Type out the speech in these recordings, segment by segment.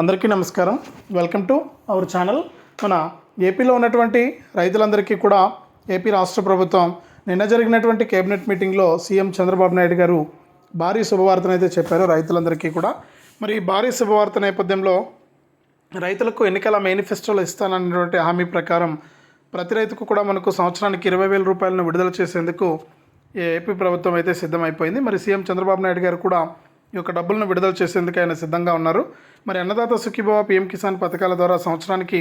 అందరికీ నమస్కారం. Welcome to our channel మన ఏపీలో ఉన్నటువంటి రైతులందరికీ కూడా ఏపీ రాష్ట్ర ప్రభుత్వం నిన్న జరిగినటువంటి కేబినెట్ మీటింగ్లో సీఎం చంద్రబాబు నాయుడు గారు భారీ శుభవార్తను అయితే చెప్పారు రైతులందరికీ కూడా. మరి ఈ భారీ శుభవార్త నేపథ్యంలో రైతులకు ఎన్నికల మేనిఫెస్టోలో ఇస్తానన్నటువంటి హామీ ప్రకారం ప్రతి రైతుకు కూడా మనకు సంవత్సరానికి ఇరవై వేల రూపాయలను విడుదల చేసేందుకు ఏపీ ప్రభుత్వం అయితే సిద్ధమైపోయింది. మరి సీఎం చంద్రబాబు నాయుడు గారు కూడా ఈ యొక్క డబ్బులను విడుదల చేసేందుకు ఆయన సిద్ధంగా ఉన్నారు. మరి అన్నదాత సుఖీభవ పీఎం కిసాన్ పథకాల ద్వారా సంవత్సరానికి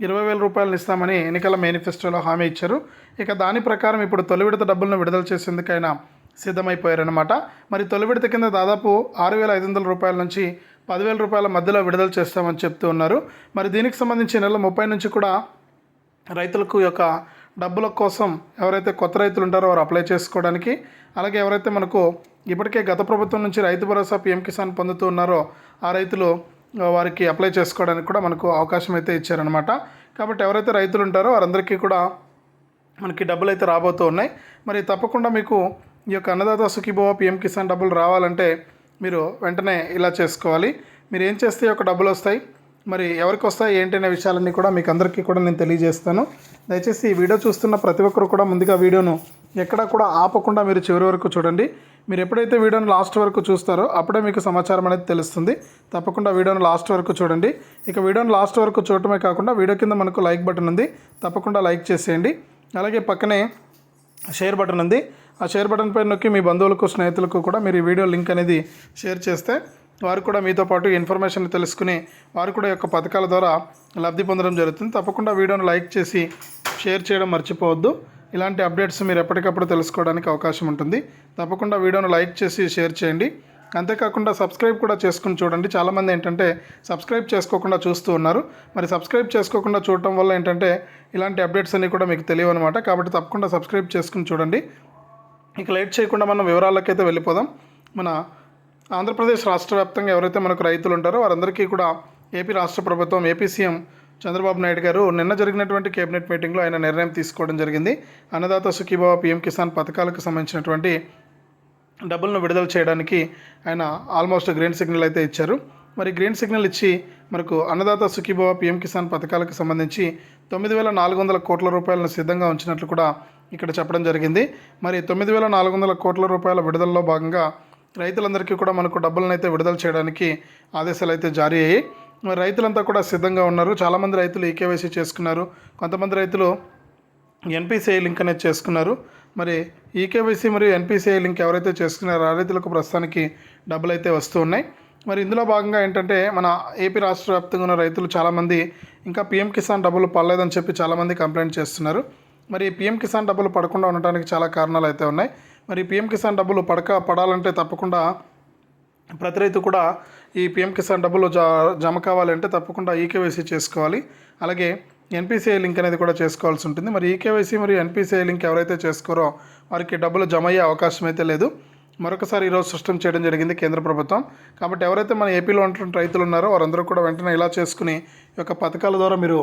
ఇరవై వేల రూపాయలను ఇస్తామని ఎన్నికల మేనిఫెస్టోలో హామీ ఇచ్చారు. ఇక దాని ప్రకారం ఇప్పుడు తొలి విడత డబ్బులను విడుదల చేసేందుకు ఆయన సిద్ధమైపోయారనమాట మరి తొలి విడత కింద దాదాపు ఆరు వేల ఐదు వందల రూపాయల నుంచి పదివేల రూపాయల మధ్యలో విడుదల చేస్తామని చెప్తూ ఉన్నారు. మరి దీనికి సంబంధించి నెల ముప్పై నుంచి కూడా రైతులకు యొక్క డబ్బుల కోసం ఎవరైతే కొత్త రైతులు ఉంటారో వారు అప్లై చేసుకోవడానికి అలాగే ఎవరైతే మనకు ఇప్పటికే గత ప్రభుత్వం నుంచి రైతు భరోసా పీఎం కిసాన్ పొందుతున్నారో ఆ రైతులు వారికి అప్లై చేసుకోవడానికి కూడా మనకు అవకాశం అయితే ఇచ్చారనమాట కాబట్టి ఎవరైతే రైతులు ఉంటారో వారందరికీ కూడా మనకి డబ్బులు అయితే రాబోతూ ఉన్నాయి. మరి తప్పకుండా మీకు ఈ యొక్క అన్నదాత సుఖీభవ పిఎం కిసాన్ డబ్బులు రావాలంటే మీరు వెంటనే ఇలా చేసుకోవాలి. మీరు ఏం చేస్తే ఒక డబ్బులు వస్తాయి మరి ఎవరికి వస్తాయి ఏంటి అనే విషయాలన్నీ కూడా మీకు అందరికీ కూడా నేను తెలియజేస్తాను. దయచేసి ఈ వీడియో చూస్తున్న ప్రతి ఒక్కరు కూడా ముందుగా వీడియోను ఎక్కడా కూడా ఆపకుండా మీరు చివరి వరకు చూడండి. మీరు ఎప్పుడైతే వీడియోను లాస్ట్ వరకు చూస్తారో అప్పుడే మీకు సమాచారం అనేది తెలుస్తుంది. తప్పకుండా వీడియోను లాస్ట్ వరకు చూడండి. ఇక వీడియోను లాస్ట్ వరకు చూడటమే కాకుండా వీడియో కింద మనకు లైక్ బటన్ ఉంది. తప్పకుండా లైక్ చేసేయండి. అలాగే పక్కనే షేర్ బటన్ ఉంది. ఆ షేర్ బటన్ పైన నొక్కి మీ బంధువులకు స్నేహితులకు కూడా మీరు ఈ వీడియో లింక్ అనేది షేర్ చేస్తే వారు కూడా మీతో పాటు ఇన్ఫర్మేషన్ తెలుసుకుని వారు కూడా యొక్క పథకాల ద్వారా లబ్ధి పొందడం జరుగుతుంది. తప్పకుండా వీడియోను లైక్ చేసి షేర్ చేయడం మర్చిపోవద్దు. ఇలాంటి అప్డేట్స్ మీరు ఎప్పటికప్పుడు తెలుసుకోవడానికి అవకాశం ఉంటుంది. తప్పకుండా వీడియోను లైక్ చేసి షేర్ చేయండి. అంతేకాకుండా సబ్స్క్రైబ్ కూడా చేసుకుని చూడండి. చాలామంది ఏంటంటే సబ్స్క్రైబ్ చేసుకోకుండా చూస్తూ ఉన్నారు. మరి సబ్స్క్రైబ్ చేసుకోకుండా చూడటం వల్ల ఏంటంటే ఇలాంటి అప్డేట్స్ అన్నీ కూడా మీకు తెలియవు అనమాట కాబట్టి తప్పకుండా సబ్స్క్రైబ్ చేసుకుని చూడండి. ఇక లేట్ చేయకుండా మనం వివరాలకైతే వెళ్ళిపోదాం. మన ఆంధ్రప్రదేశ్ రాష్ట్ర వ్యాప్తంగా ఎవరైతే మనకు రైతులు ఉంటారో వారందరికీ కూడా ఏపీ రాష్ట్ర ప్రభుత్వం ఏపీ సీఎం చంద్రబాబు నాయుడు గారు నిన్న జరిగినటువంటి కేబినెట్ మీటింగ్లో ఆయన నిర్ణయం తీసుకోవడం జరిగింది. అన్నదాత సుఖీభావ పీఎం కిసాన్ పథకాలకు సంబంధించినటువంటి డబ్బులను విడుదల చేయడానికి ఆయన ఆల్మోస్ట్ గ్రీన్ సిగ్నల్ అయితే ఇచ్చారు. మరి గ్రీన్ సిగ్నల్ ఇచ్చి మనకు అన్నదాత సుఖీబాబా పీఎం కిసాన్ పథకాలకు సంబంధించి తొమ్మిది వేల నాలుగు వందల కోట్ల రూపాయలను సిద్ధంగా ఉంచినట్లు కూడా ఇక్కడ చెప్పడం జరిగింది. మరి తొమ్మిది వేల నాలుగు వందల కోట్ల రూపాయల విడుదలలో భాగంగా రైతులందరికీ కూడా మనకు డబ్బులను అయితే విడుదల చేయడానికి ఆదేశాలు అయితే జారీ అయ్యాయి. రైతులంతా కూడా సిద్ధంగా ఉన్నారు. చాలామంది రైతులు ఈకేవైసీ చేసుకున్నారు. కొంతమంది రైతులు ఎన్పిసిఐ లింక్ అనేది చేసుకున్నారు. మరి ఈకేవైసీ మరియు ఎన్పిసిఐ లింక్ ఎవరైతే చేసుకున్నారో ఆ రైతులకు ప్రస్తుతానికి డబ్బులు అయితే వస్తూ ఉన్నాయి. మరి ఇందులో భాగంగా ఏంటంటే మన ఏపీ రాష్ట్ర వ్యాప్తంగా ఉన్న రైతులు చాలామంది ఇంకా పీఎం కిసాన్ డబ్బులు పడలేదని చెప్పి చాలామంది కంప్లైంట్ చేస్తున్నారు. మరి పీఎం కిసాన్ డబ్బులు పడకుండా ఉండటానికి చాలా కారణాలు అయితే ఉన్నాయి. మరి పీఎం కిసాన్ డబ్బులు పడక పడాలంటే తప్పకుండా ప్రతి రైతు కూడా ఈ పిఎం కిసాన్ డబ్బులు జా జమ కావాలంటే తప్పకుండా ఈకేవైసీ చేసుకోవాలి. అలాగే ఎన్పిసిఐ లింక్ అనేది కూడా చేసుకోవాల్సి ఉంటుంది. మరి ఈకేవైసీ మరియు ఎన్పిసిఐ లింక్ ఎవరైతే చేసుకోరో వారికి డబ్బులు జమ అయ్యే అవకాశం అయితే లేదు. మరొకసారి ఈరోజు స్పష్టం చేయడం జరిగింది కేంద్ర ప్రభుత్వం. కాబట్టి ఎవరైతే మన ఏపీలో ఉంటున్న రైతులు ఉన్నారో వారందరూ కూడా వెంటనే ఇలా చేసుకుని ఈ యొక్క పథకాల ద్వారా మీరు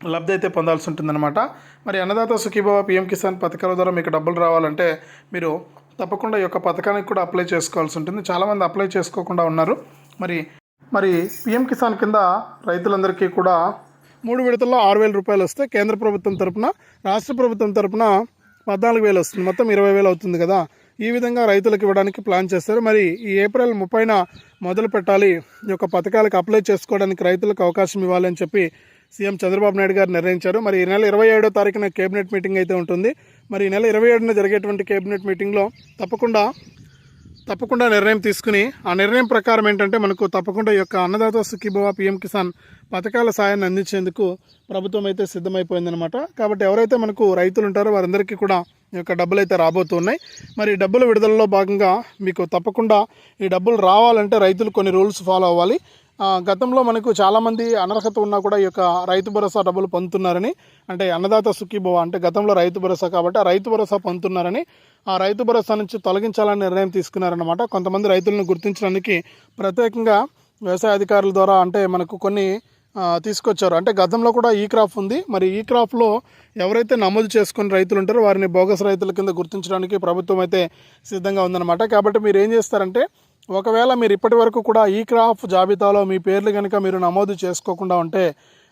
లబ్ధి అయితే పొందాల్సి ఉంటుందన్నమాట. మరి అన్నదాత సుఖీభవ పిఎం కిసాన్ పథకాల ద్వారా మీకు డబ్బులు రావాలంటే మీరు తప్పకుండా ఈ యొక్క పథకానికి కూడా అప్లై చేసుకోవాల్సి ఉంటుంది. చాలామంది అప్లై చేసుకోకుండా ఉన్నారు. మరి మరి పిఎం కిసాన్ కింద రైతులందరికీ కూడా మూడు విడతల్లో ఆరు వేల రూపాయలు వస్తే కేంద్ర ప్రభుత్వం తరపున రాష్ట్ర ప్రభుత్వం తరపున పద్నాలుగు వేలు వస్తుంది. మొత్తం ఇరవై వేలు అవుతుంది కదా. ఈ విధంగా రైతులకు ఇవ్వడానికి ప్లాన్ చేస్తారు. మరి ఈ ఏప్రిల్ ముప్పైన మొదలు పెట్టాలి ఈ యొక్క పథకాలకు అప్లై చేసుకోవడానికి రైతులకు అవకాశం ఇవ్వాలని చెప్పి సీఎం చంద్రబాబు నాయుడు గారు నిర్ణయించారు. మరి ఈ నెల ఇరవై ఏడో తారీఖున కేబినెట్ మీటింగ్ అయితే ఉంటుంది. మరి ఈ నెల ఇరవై ఏడున జరిగేటువంటి కేబినెట్ మీటింగ్లో తప్పకుండా తప్పకుండా నిర్ణయం తీసుకుని ఆ నిర్ణయం ప్రకారం ఏంటంటే మనకు తప్పకుండా ఈ యొక్క అన్నదాత సుఖీభవ పిఎం కిసాన్ పథకాల సాయాన్ని అందించేందుకు ప్రభుత్వం అయితే సిద్ధమైపోయిందనమాట కాబట్టి ఎవరైతే మనకు రైతులు ఉంటారో వారందరికీ కూడా ఈ యొక్క డబ్బులు అయితే రాబోతున్నాయి. మరి డబ్బుల విడుదలలో భాగంగా మీకు తప్పకుండా ఈ డబ్బులు రావాలంటే రైతులు కొన్ని రూల్స్ ఫాలో అవ్వాలి. గతంలో మనకు చాలామంది అనర్హత ఉన్నా కూడా ఈ యొక్క రైతు భరోసా డబ్బులు పొందుతున్నారని అంటే అన్నదాత సుఖీభవ అంటే గతంలో రైతు భరోసా కాబట్టి ఆ రైతు భరోసా పొందుతున్నారని ఆ రైతు భరోసా నుంచి తొలగించాలని నిర్ణయం తీసుకున్నారన్నమాట. కొంతమంది రైతులను గుర్తించడానికి ప్రత్యేకంగా వ్యవసాయ అధికారుల ద్వారా అంటే మనకు కొన్ని తీసుకొచ్చారు. అంటే గతంలో కూడా ఈ క్రాప్ ఉంది. మరి ఈ క్రాప్లో ఎవరైతే నమోదు చేసుకుని రైతులు ఉంటారో వారిని బోగస్ రైతుల కింద గుర్తించడానికి ప్రభుత్వం అయితే సిద్ధంగా ఉందన్నమాట. కాబట్టి మీరు ఏం చేస్తారంటే ఒకవేళ మీరు ఇప్పటి వరకు కూడా ఈ క్రాఫ్ జాబితాలో మీ పేర్లు కనుక మీరు నమోదు చేసుకోకుండా ఉంటే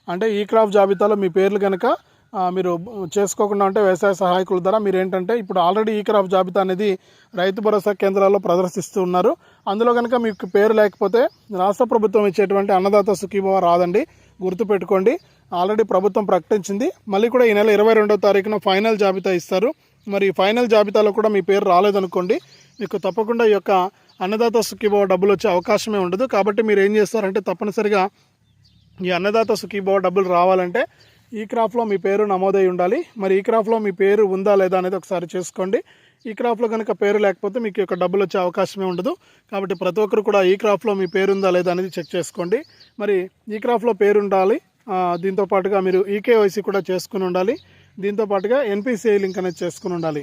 అంటే ఈ క్రాఫ్ జాబితాలో మీ పేర్లు కనుక మీరు చేసుకోకుండా ఉంటే వ్యవసాయ సహాయకుల ద్వారా మీరు ఏంటంటే ఇప్పుడు ఆల్రెడీ ఈ క్రాప్ జాబితా అనేది రైతు భరోసా కేంద్రాల్లో ప్రదర్శిస్తూ ఉన్నారు. అందులో కనుక మీకు పేరు లేకపోతే రాష్ట్ర ప్రభుత్వం ఇచ్చేటువంటి అన్నదాత సుఖీభవ రాదండి. గుర్తుపెట్టుకోండి ఆల్రెడీ ప్రభుత్వం ప్రకటించింది. మళ్ళీ కూడా ఈ నెల ఇరవై రెండో తారీఖున ఫైనల్ జాబితా ఇస్తారు. మరి ఫైనల్ జాబితాలో కూడా మీ పేరు రాలేదనుకోండి మీకు తప్పకుండా ఈ యొక్క అన్నదాత సుఖీభవ డబ్బులు వచ్చే అవకాశమే ఉండదు. కాబట్టి మీరు ఏం చేస్తారంటే తప్పనిసరిగా ఈ అన్నదాత సుఖీభవ డబ్బులు రావాలంటే ఈ క్రాప్లో మీ పేరు నమోదై ఉండాలి. మరి ఈ క్రాప్లో మీ పేరు ఉందా లేదా అనేది ఒకసారి చేసుకోండి. ఈ క్రాప్లో కనుక పేరు లేకపోతే మీకు యొక్క డబ్బులు వచ్చే అవకాశమే ఉండదు. కాబట్టి ప్రతి ఒక్కరు కూడా ఈ క్రాప్లో మీ పేరు ఉందా లేదా అనేది చెక్ చేసుకోండి. మరి ఈ క్రాప్లో పేరు ఉండాలి. దీంతో పాటుగా మీరు ఈకేవైసీ కూడా చేసుకుని ఉండాలి. దీంతో పాటుగా ఎన్పిసిఐ లింక్ అనేది చేసుకుని ఉండాలి.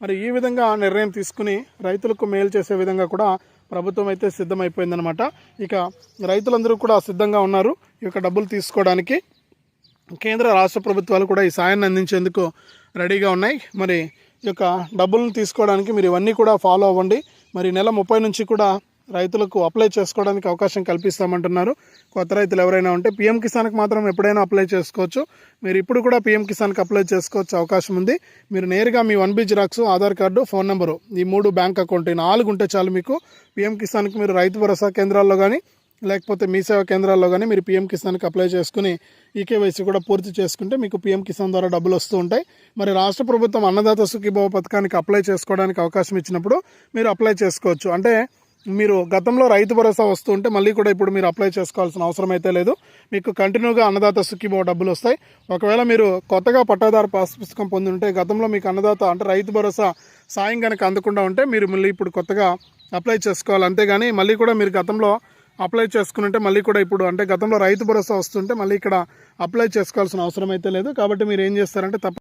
మరి ఈ విధంగా నిర్ణయం తీసుకుని రైతులకు మేలు చేసే విధంగా కూడా ప్రభుత్వం అయితే సిద్ధమైపోయిందనమాట ఇక రైతులందరూ కూడా సిద్ధంగా ఉన్నారు. ఈ యొక్క డబ్బులు తీసుకోవడానికి కేంద్ర రాష్ట్ర ప్రభుత్వాలు కూడా ఈ సాయాన్ని అందించేందుకు రెడీగా ఉన్నాయి. మరి ఈ యొక్క డబ్బులను తీసుకోవడానికి మీరు ఇవన్నీ కూడా ఫాలో అవ్వండి. మరి నెల ముప్పై నుంచి కూడా రైతులకు అప్లై చేసుకోవడానికి అవకాశం కల్పిస్తామంటున్నారు. కొత్త రైతులు ఎవరైనా ఉంటే పీఎం కిసాన్కి మాత్రం ఎప్పుడైనా అప్లై చేసుకోవచ్చు. మీరు ఇప్పుడు కూడా పీఎం కిసాన్కి అప్లై చేసుకోవచ్చు అవకాశం ఉంది. మీరు నేరుగా మీ one B xerox Aadhaar card phone number ఈ మూడు బ్యాంక్ అకౌంట్ ఈ నాలుగు ఉంటే చాలు మీకు పీఎం కిసాన్కి మీరు రైతు భరోసా కేంద్రాల్లో కానీ లేకపోతే మీ సేవా కేంద్రాల్లో కానీ మీరు పీఎం కిసాన్కి అప్లై చేసుకుని ఈకేవైసీ కూడా పూర్తి చేసుకుంటే మీకు పీఎం కిసాన్ ద్వారా డబ్బులు వస్తూ ఉంటాయి. మరి రాష్ట్ర ప్రభుత్వం అన్నదాత సుఖీభావ పథకానికి అప్లై చేసుకోవడానికి అవకాశం ఇచ్చినప్పుడు మీరు అప్లై చేసుకోవచ్చు. అంటే మీరు గతంలో రైతు భరోసా వస్తుంటే ఉంటే మళ్ళీ కూడా ఇప్పుడు మీరు అప్లై చేసుకోవాల్సిన అవసరం అయితే లేదు. మీకు కంటిన్యూగా అన్నదాత సుఖీభావ డబ్బులు వస్తాయి. ఒకవేళ మీరు కొత్తగా పట్టాదారు పాస్ పుస్తకం పొంది ఉంటే గతంలో మీకు అన్నదాత అంటే రైతు భరోసా సాయం కనుక అందకుండా ఉంటే మీరు మళ్ళీ ఇప్పుడు కొత్తగా అప్లై చేసుకోవాలి. అంతేగాని మళ్ళీ కూడా మీరు గతంలో అప్లై చేసుకుని ఉంటే మళ్ళీ కూడా ఇప్పుడు అంటే గతంలో రైతు భరోసా వస్తుంటే మళ్ళీ ఇక్కడ అప్లై చేసుకోవాల్సిన అవసరం అయితే లేదు. కాబట్టి మీరు ఏం చేస్తారంటే తప్ప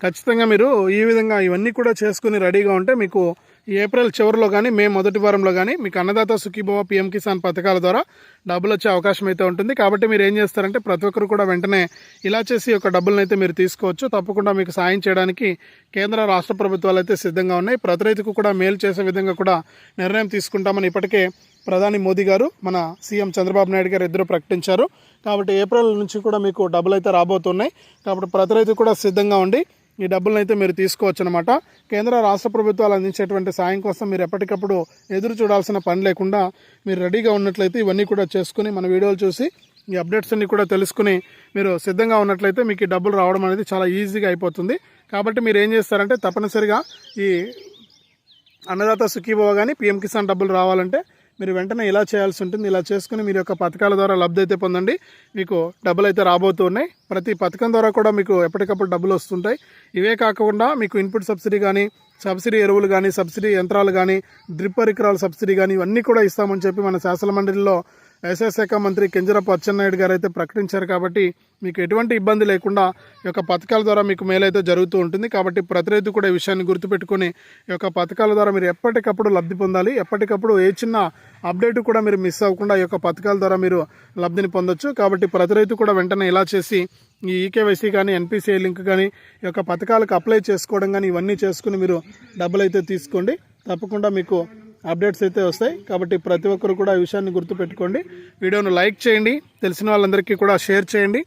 ఖచ్చితంగా మీరు ఈ విధంగా ఇవన్నీ కూడా చేసుకుని రెడీగా ఉంటే మీకు ఏప్రిల్ చివరిలో కానీ మే మొదటి వారంలో కానీ మీకు అన్నదాత సుఖీభవ పిఎం కిసాన్ పథకాల ద్వారా డబ్బులు వచ్చే అవకాశం అయితే ఉంటుంది. కాబట్టి మీరు ఏం చేస్తారంటే ప్రతి ఒక్కరు కూడా వెంటనే ఇలా చేసి యొక్క డబ్బులను అయితే మీరు తీసుకోవచ్చు. తప్పకుండా మీకు సాయం చేయడానికి కేంద్ర రాష్ట్ర ప్రభుత్వాలు అయితే సిద్ధంగా ఉన్నాయి. ప్రతి రైతుకు కూడా మేలు చేసే విధంగా కూడా నిర్ణయం తీసుకుంటామని ఇప్పటికే ప్రధాని మోదీ గారు మన సీఎం చంద్రబాబు నాయుడు గారు ఇద్దరు ప్రకటించారు. కాబట్టి ఏప్రిల్ నుంచి కూడా మీకు డబ్బులు అయితే రాబోతున్నాయి. కాబట్టి ప్రతి రైతు కూడా సిద్ధంగా ఉండి ఈ డబ్బులను అయితే మీరు తీసుకోవచ్చు అనమాట కేంద్ర రాష్ట్ర ప్రభుత్వాలు అందించేటువంటి సాయం కోసం మీరు ఎప్పటికప్పుడు ఎదురు చూడాల్సిన పని లేకుండా మీరు రెడీగా ఉన్నట్లయితే ఇవన్నీ కూడా చేసుకుని మన వీడియోలు చూసి ఈ అప్డేట్స్ అన్ని కూడా తెలుసుకుని మీరు సిద్ధంగా ఉన్నట్లయితే మీకు ఈ డబ్బులు రావడం అనేది చాలా ఈజీగా అయిపోతుంది. కాబట్టి మీరు ఏం చేస్తారంటే తప్పనిసరిగా ఈ అన్నదాత సుఖీభవ కానీ పిఎం కిసాన్ డబ్బులు రావాలంటే మీరు వెంటనే ఇలా చేయాల్సి ఉంటుంది. ఇలా చేసుకుని మీరు యొక్క పథకాల ద్వారా లబ్ధి అయితే పొందండి. మీకు డబ్బులు అయితే రాబోతున్నాయి ప్రతి పథకం ద్వారా కూడా మీకు ఎప్పటికప్పుడు డబ్బులు వస్తుంటాయి. ఇవే కాకుండా మీకు ఇన్పుట్ సబ్సిడీ కానీ సబ్సిడీ ఎరువులు కానీ సబ్సిడీ యంత్రాలు కానీ డ్రిప్ పరికరాల సబ్సిడీ కానీ ఇవన్నీ కూడా ఇస్తామని చెప్పి మన శాసన మండలిలో వ్యవసాయ శాఖ మంత్రి కింజరపు అచ్చెన్నాయుడు గారు అయితే ప్రకటించారు కాబట్టి మీకు ఎటువంటి ఇబ్బంది లేకుండా ఈ యొక్క పథకాల ద్వారా మీకు మేలైతే జరుగుతూ ఉంటుంది. కాబట్టి ప్రతి రైతు కూడా ఈ విషయాన్ని గుర్తుపెట్టుకొని ఈ యొక్క పథకాల ద్వారా మీరు ఎప్పటికప్పుడు లబ్ధి పొందాలి. ఎప్పటికప్పుడు ఏ చిన్న అప్డేట్ కూడా మీరు మిస్ అవ్వకుండా ఈ యొక్క పథకాల ద్వారా మీరు లబ్ధిని పొందొచ్చు. కాబట్టి ప్రతి రైతు కూడా వెంటనే ఇలా చేసి ఈ ఈకేవైసీ కానీ ఎన్పిసిఐ లింక్ కానీ ఈ యొక్క పథకాలకు అప్లై చేసుకోవడం కానీ ఇవన్నీ చేసుకుని మీరు డబ్బులు అయితే తీసుకోండి. తప్పకుండా మీకు అప్డేట్స్ అయితే వస్తాయి. కాబట్టి ప్రతి ఒక్కరు కూడా ఈ విషయాన్ని గుర్తుపెట్టుకోండి. వీడియోను లైక్ చేయండి. తెలిసిన వాళ్ళందరికీ కూడా షేర్ చేయండి.